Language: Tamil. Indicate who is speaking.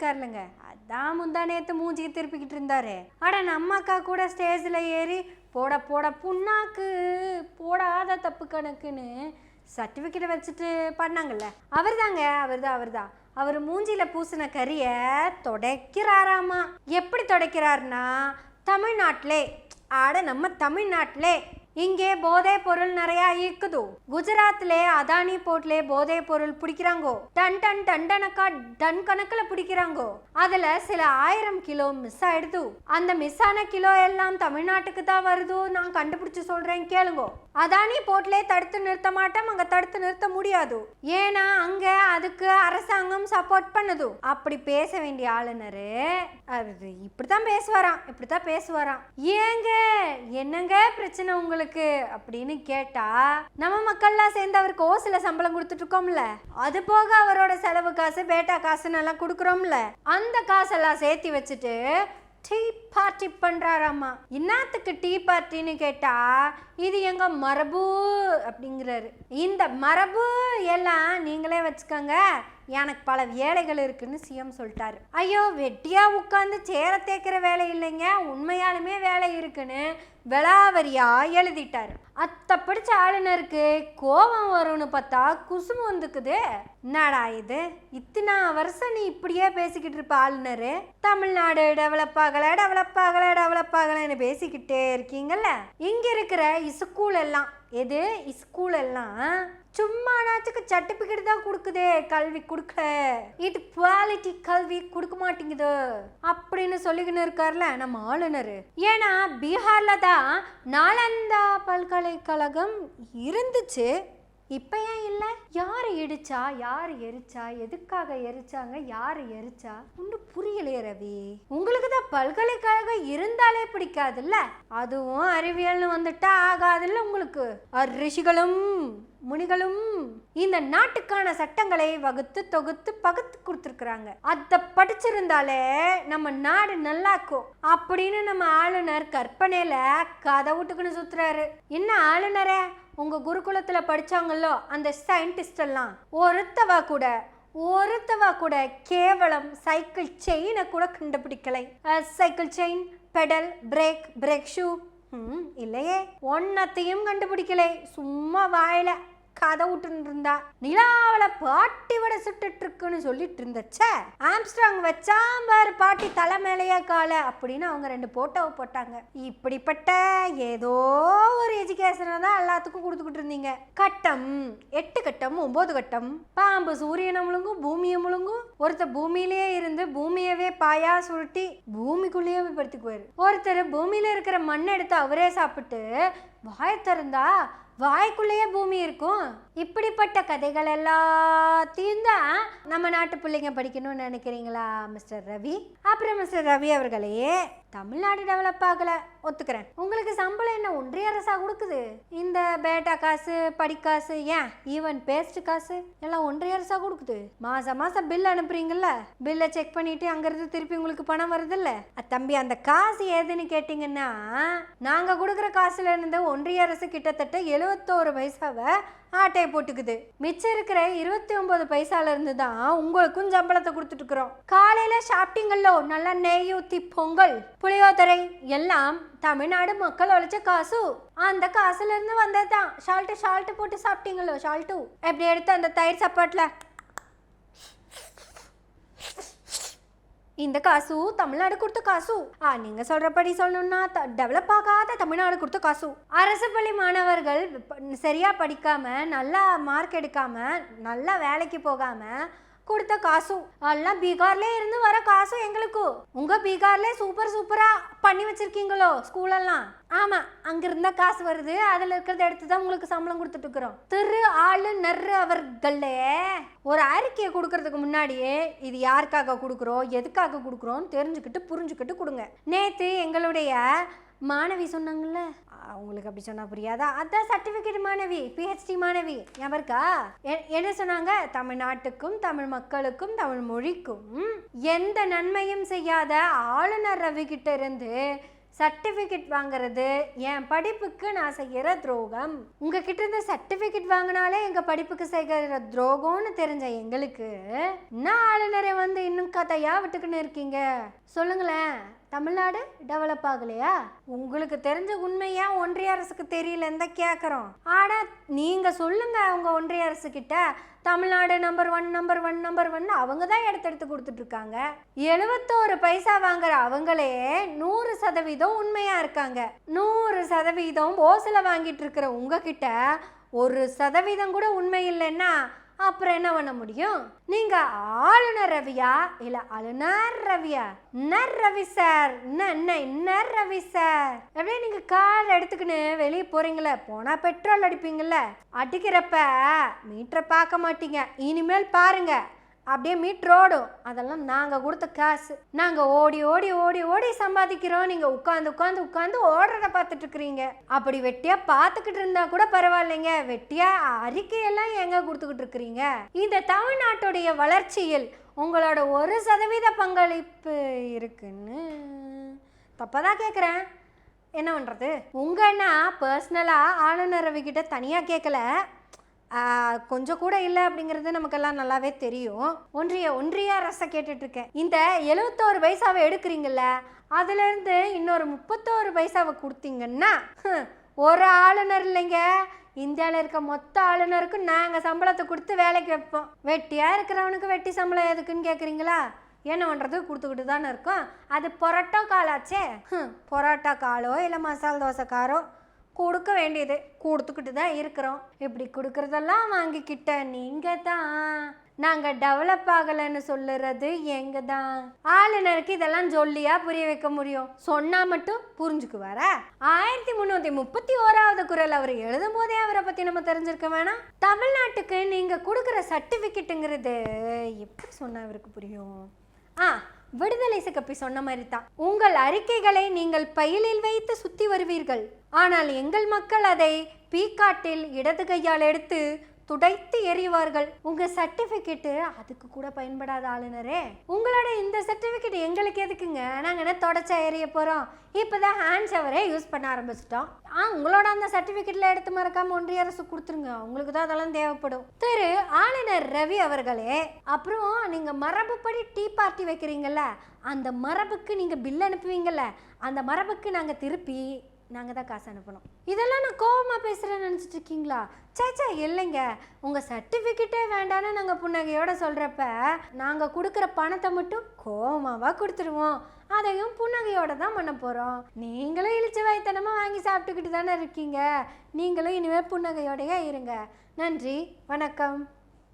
Speaker 1: இருக்காருலங்க அதான் முந்தா நேற்று மூஞ்சிக்கு திருப்பிக்கிட்டு இருந்தாரு. ஆட நம்ம அக்கா கூட ஸ்டேஜில் ஏறி போட போட புண்ணாக்கு போடாத தப்பு கணக்குன்னு சர்டிஃபிகேட்டை வச்சுட்டு பண்ணாங்கல்ல. அவர் தாங்க அவர் தான் அவர் தான் அவர் மூஞ்சியில் பூசின கறியை துடைக்கிறாராமா. எப்படி துடைக்கிறாருன்னா தமிழ்நாட்டிலே ஆட நம்ம தமிழ்நாட்டிலே இங்கே போதை பொருள் நிறைய இருக்குது. குஜராத்ல அதானி போர்ட்ல போதை பொருள் பிடிக்கிறாங்கோ? டன் டன் டன் டனக்கா டன் கணக்குல பிடிக்கிறாங்கோ? அதுல சில ஆயிரம் கிலோ மிஸ் ஆயிடுது அந்த மிஸ் ஆன கிலோ எல்லாம் தமிழ்நாட்டுக்கு தான் வருது நான் கண்டுபிடிச்சு சொல்றேன் கேளுங்கோ. அதானி போர்ட்ல தடுத்து நிறுத்த மாட்டோம் அங்க தடுத்து நிறுத்த முடியாது. ஏன்னா அங்க அதுக்கு அரசாங்கம் சப்போர்ட் பண்ணுது. அப்படி பேச வேண்டிய ஆளுநரு அது இப்படித்தான் பேசுவாராம் இப்படித்தான் பேசுவாராம். ஏங்க என்னங்க பிரச்சனை உங்களுக்கு? அப்படின்னு கேட்டா நம்ம மக்கள்லாம் சேர்ந்து அவருக்கு ஓசில சம்பளம் கொடுத்துட்டு இருக்கோம்ல அது போக அவரோட செலவு காசு பேட்டா காசுன்னு எல்லாம் கொடுக்குறோம்ல. அந்த காசெல்லாம் சேர்த்து வச்சுட்டு டீ பார்ட்டி பண்ணுறாராம்மா என்னத்துக்கு டீ பார்ட்டின்னு கேட்டால் இது எங்க மரபு அப்படிங்கிறாரு. இந்த மரபு எல்லாம் நீங்களே வச்சுக்கோங்க. எனக்கு பல வேலைகள் இருக்குன்னு சிஎம் சொல்லிட்டாரு. ஐயோ வெட்டியாக உட்காந்து சேர தேக்கிற வேலை இல்லைங்க. உண்மையாலுமே வேலை இருக்குன்னு விளாவரியாக எழுதிட்டாரு. அத்தை பிடிச்ச ஆளுநருக்கு கோபம் வரும்னு பார்த்தா குசுமு வந்துக்குது. என்னடா இது? இத்தனை வருஷம் நீ இப்படியே பேசிக்கிட்டு இருப்ப ஆளுநர்? தமிழ்நாடு டெவலப் ஆகலை டெவலப் ஆகலை டெவலப் ஆகலைன்னு பேசிக்கிட்டே இருக்கீங்கல்ல? இங்கே இருக்கிற இசுக்கூல் எல்லாம் எது? ஸ்கூல் எல்லாம் சும்மா நாச்சுக்கு சர்டிபிகேட் தான் கொடுக்குதே கல்வி கொடுக்கல இது குவாலிட்டி கல்வி கொடுக்க மாட்டேங்குது. அப்படின்னு சொல்லிக்கின்னு இருக்கார்ல நம்ம ஆளுநர். ஏன்னா பீகார்ல தான் நாலந்தா பல்கலைக்கழகம் இருந்துச்சு. இப்ப ஏன் இல்லை? யார் இடிச்சா யார் எரிச்சா எதுக்காக எரிச்சாங்க யார் எரிச்சா? ஒன்றும் புரியலையே ரவி. உங்களுக்கு தான் பல்கலைக்கழகம் இருந்தாலே பிடிக்காதுல்ல? அதுவும் அறிவியல்னு வந்துட்டா ஆகாதுல்ல உங்களுக்கு? அர் ரிஷிகளும் முனிகளும் இந்த நாட்டுக்கான சட்டங்களை வகுத்து தொகுத்து பகுத்து கொடுத்துருக்குறாங்க. அதை படிச்சிருந்தாலே நம்ம நாடு நல்லாக்கும் அப்படின்னு நம்ம ஆளுநர் கற்பனையில கதை விட்டுக்குன்னு சுத்துறாரு. என்ன ஆளுநரே? உங்க குருகுலத்துல படிச்சாங்கல்லோ அந்த சயின்டிஸ்ட் எல்லாம். ஒருத்தவா கூட ஒருத்தவா கூட கேவலம் சைக்கிள் செயினை கூட கண்டுபிடிக்கலை. Cycle chain pedal brake brake shoe ம் இல்லையே. ஒன்னத்தையும் கண்டுபிடிக்கலை. சும்மா வாயில. கதை விட்டுன்னு இருந்தா நிலாவில பாட்டி விட சுட்டுட்டு இருக்குன்னு சொல்லிட்டு இருந்தச்ச ஆம்ஸ்ட்ராங் வச்சாம் பாரு பாட்டி தலை மேலேயே கால அப்படின்னு அவங்க ரெண்டு போட்டோவை போட்டாங்க. இப்படிப்பட்ட ஏதோ ஒரு எஜுகேஷனை தான் எல்லாத்துக்கும் கொடுத்துக்கிட்டு இருந்தீங்க கட்டம் எட்டு கட்டம் ஒன்பது கட்டம். பாம்பு சூரியனை முழுங்கும் பூமியை முழுங்கும். ஒருத்தர் பூமியிலேயே இருந்து பூமியவே பாயா சுருட்டி பூமிக்குள்ளேயே போய் படுத்துக்குவாரு. ஒருத்தர் பூமியில இருக்கிற மண்ணை எடுத்து அவரே சாப்பிட்டு வாயை திறந்தா வாய்க்குள்ளேயே பூமி இருக்கும். இப்படிப்பட்ட கதைகள் எல்லாத்தையும் தான் நம்ம நாட்டு பிள்ளைங்க படிக்கணும்னு நினைக்கிறீங்களா மிஸ்டர் ரவி? அப்புறம் மிஸ்டர் ரவி அவர்களையே தமிழ்நாடு டெவலப் ஆகல. ஒத்துக்கிறேன். உங்களுக்கு சம்பளம் என்ன? ஒன்றிய அரசா கொடுக்குது. இந்த பேட்டா காசு படிக்காசு ஏன்? ஈவன் பேஸ்ட் காசு எல்லாம் ஒன்றிய அரசா கொடுக்குது. மாசம் மாசம் பில் அனுப்புறீங்கல்ல? பில்லை செக் பண்ணிட்டு அங்கிருந்து திருப்பி உங்களுக்கு பணம் வருதுல்ல? இல்ல தம்பி அந்த காசு ஏதுன்னு கேட்டிங்கன்னா நாங்க கொடுக்குற காசுல இருந்து ஒன்றிய அரசு கிட்டத்தட்ட எழுபத்தோரு பைசாவை ஆட்டையை போட்டுக்குது. மிச்சம் இருக்கிற இருபத்தி ஒன்பது பைசால இருந்து தான் உங்களுக்கும் சம்பளத்தை கொடுத்துட்டு இருக்கிறோம். காலையில சாப்பிட்டீங்களோ நல்லா நெய் ஊத்தி பொங்கல் புளியோதரை எல்லாம் தமிழ்நாடு மக்கள் உழைச்ச காசு. அந்த காசுல இருந்து வந்ததுதான். ஷால்ட்டு ஷால்ட்டு போட்டு சாப்பிட்டீங்களோ ஷால்ட்டு எப்படி எடுத்து அந்த தயிர் சாப்பாட்டில்? இந்த காசு தமிழ்நாடு கொடுத்த காசு. ஆ நீங்க சொல்றபடி சொல்லணும்னா டெவலப் ஆகாத தமிழ்நாடு கொடுத்த காசு. அரசு பள்ளி மாணவர்கள் சரியா படிக்காம நல்லா மார்க் எடுக்காம நல்லா வேலைக்கு போகாம கொடுத்த காசும் எல்லாம் பீகார்ல இருந்து வர காசும் எங்களுக்கு. உங்க பீகார்ல சூப்பர் சூப்பரா பண்ணி வச்சிருக்கீங்களோ ஸ்கூல் எல்லாம் ஆமா அங்க இருந்தா காசு வருது. அதுல இருக்கிறத எடுத்து தான் உங்களுக்கு சம்பளம் கொடுத்துட்டு இருக்கிறோம். திரு ஆளு நர்ரு அவர்களே ஒரு அறிக்கையை கொடுக்கறதுக்கு முன்னாடியே இது யாருக்காக கொடுக்குறோம் எதுக்காக கொடுக்குறோம்னு தெரிஞ்சுக்கிட்டு புரிஞ்சுக்கிட்டு கொடுங்க. நேத்து எங்களுடைய மாணவி சொன்னாங்கல்ல? அவங்களுக்கு அப்படி சொன்னா புரியாதா? அதான் சர்டிஃபிகேட் மாணவி பிஹெச்டி மாணவி. ஞாபகம் இருக்கா? என்ன சொன்னாங்க? தமிழ்நாட்டுக்கும் தமிழ் மக்களுக்கும் தமிழ் மொழிக்கும் எந்த நன்மையும் செய்யாத ஆளுநர் ரவி கிட்ட இருந்து சர்டிஃபிகேட் வாங்குறது என் படிப்புக்கு நான் செய்கிற துரோகம். உங்ககிட்ட இருந்த சர்டிஃபிகேட் வாங்கினாலே எங்கள் படிப்புக்கு செய்கிற துரோகம்னு தெரிஞ்ச எங்களுக்கு என்ன ஆளுநரை வந்து இன்னும் கதையா விட்டுக்கின்னு இருக்கீங்க? சொல்லுங்களேன். தமிழ்நாடு டெவலப் ஆகலையா? உங்களுக்கு தெரிஞ்ச உண்மையா ஒன்றிய அரசுக்கு தெரியலன்னு தான் கேட்குறோம் ஆனால் நீங்கள் சொல்லுங்க அவங்க ஒன்றிய அரசு கிட்ட Tamil Nadu number one number one number one அவங்க தான் எடுத்தெடுத்து கொடுத்துட்டு இருக்காங்க. எழுபத்தோரு பைசா வாங்குற அவங்களே நூறு சதவீதம் உண்மையா இருக்காங்க. நூறு சதவீதம் ஓசில வாங்கிட்டு இருக்கிற உங்ககிட்ட ஒரு சதவீதம் கூட உண்மை இல்லைன்னா அப்புறம் என்ன பண்ண முடியும்? நீங்க ஆளுநர் ரவியா? இல்ல ஆளுநர் ரவியா? நர் ரவி சார். என்ன ரவி சார். அப்படியே நீங்க கால் எடுத்துக்கின்னு வெளியே போறீங்களே போனா பெட்ரோல் அடிப்பீங்கல்ல. அடிக்கிறப்ப மீட்டரை பார்க்க மாட்டீங்க. இனிமேல் பாருங்க. அப்படியே மீட்ரோடும் அதெல்லாம் நாங்கள் கொடுத்த காசு. நாங்கள் ஓடி ஓடி ஓடி ஓடி சம்பாதிக்கிறோம். நீங்கள் உட்காந்து உட்காந்து உட்காந்து ஓடுறத பார்த்துட்டு இருக்கிறீங்க. அப்படி வெட்டியாக பார்த்துக்கிட்டு இருந்தா கூட பரவாயில்லைங்க. வெட்டியாக அறிக்கையெல்லாம் எங்க கொடுத்துக்கிட்டு இருக்கிறீங்க? இந்த தமிழ்நாட்டுடைய வளர்ச்சியில் உங்களோட ஒரு சதவீத பங்களிப்பு இருக்குன்னு தப்பாக தான் கேட்குறேன் என்ன பண்ணுறது உங்கன்னா பர்சனலாக ஆளுநர் தனியாக கேட்கல கொஞ்சம் கூட இல்லை அப்படிங்கிறது நமக்கெல்லாம் நல்லாவே தெரியும். ஒன்றிய ஒன்றிய அரசை கேட்டுட்ருக்கேன். இந்த எழுபத்தோரு பைசாவை எடுக்கிறீங்கள அதுலேருந்து இன்னொரு முப்பத்தோரு பைசாவை கொடுத்தீங்கன்னா ஒரு ஆளுநர் இல்லைங்க. இந்தியாவில் இருக்க மொத்த ஆளுநருக்கும் நாங்கள் சம்பளத்தை கொடுத்து வேலைக்கு வைப்போம். வெட்டியாக இருக்கிறவனுக்கு வெட்டி சம்பளம் எதுக்குன்னு கேட்குறீங்களா என்ன பண்ணுறது கொடுத்துக்கிட்டு தானே இருக்கோம். அது பொரோட்டா காலாச்சே. பொரோட்டா காலோ இல்லை மசாலா தோசைக்காரோ? கொடுக்க வேண்டியது. கொடுத்துக்கிட்டு தான் இருக்கிறோம். இப்படி கொடுக்கறதெல்லாம் வாங்கிக்கிட்ட நீங்கள் தான். நாங்கள் டெவலப் ஆகலைன்னு சொல்லுறது எங்க தான்? ஆளுநருக்கு இதெல்லாம் சொல்லியா புரிய வைக்க முடியும். சொன்னா மட்டும் புரிஞ்சுக்குவாரா? ஆயிரத்தி முந்நூற்றி முப்பத்தி ஓராவது குரல் அவர் எழுதும் போதே அவரை பற்றி நம்ம தெரிஞ்சிருக்க வேணாம். தமிழ்நாட்டுக்கு நீங்கள் கொடுக்குற சர்டிஃபிகேட்டுங்கிறது எப்படி சொன்னா அவருக்கு புரியும்? ஆ விடுதலை சிகப்பி சொன்ன மாதிரி தான். உங்கள் அறிக்கைகளை நீங்கள் பயிலில் வைத்து சுத்தி வருவீர்கள். ஆனால் எங்கள் மக்கள் அதை பீக்காட்டில் இடது கையால் எடுத்து துடைத்து எறிவார்கள். உங்க சர்டிபிகேட்டு அதுக்கு கூட பயன்படாத ஆளுநரே. உங்களோட இந்த சர்டிபிகேட் எங்களுக்கு எதுக்குங்க? நாங்க என்ன தொடச்சா எறிய போறோம்? இப்பதான் ஹேண்ட் ஷவரே யூஸ் பண்ண ஆரம்பிச்சிட்டோம். ஆ உங்களோட அந்த சர்டிபிகேட்ல எடுத்து மறக்காம ஒன்றிய அரசு கொடுத்துருங்க. உங்களுக்கு தான் அதெல்லாம் தேவைப்படும். திரு ஆளுநர் ரவி அவர்களே அப்புறம் நீங்க மரபுப்படி டீ பார்ட்டி வைக்கிறீங்கல்ல அந்த மரபுக்கு நீங்க பில் அனுப்புவீங்கல்ல அந்த மரபுக்கு நாங்க திருப்பி நாங்கள் தான் காசு அனுப்பணும். இதெல்லாம் நான் கோவமாக பேசுகிறேன்னு நினச்சிட்டு இருக்கீங்களா? சேச்சா இல்லைங்க. உங்கள் சர்டிஃபிகேட்டே வேண்டான்னு நாங்கள் புன்னகையோட சொல்கிறப்ப நாங்கள் கொடுக்குற பணத்தை மட்டும் கோவமாவா கொடுத்துருவோம். அதையும் புன்னகையோட தான் பண்ண போகிறோம் நீங்களும் இழிச்ச வயத்தனமாக வாங்கி சாப்பிட்டுக்கிட்டு தானே இருக்கீங்க. நீங்களும் இனிமேல் புன்னகையோடையே இருங்க. நன்றி வணக்கம்.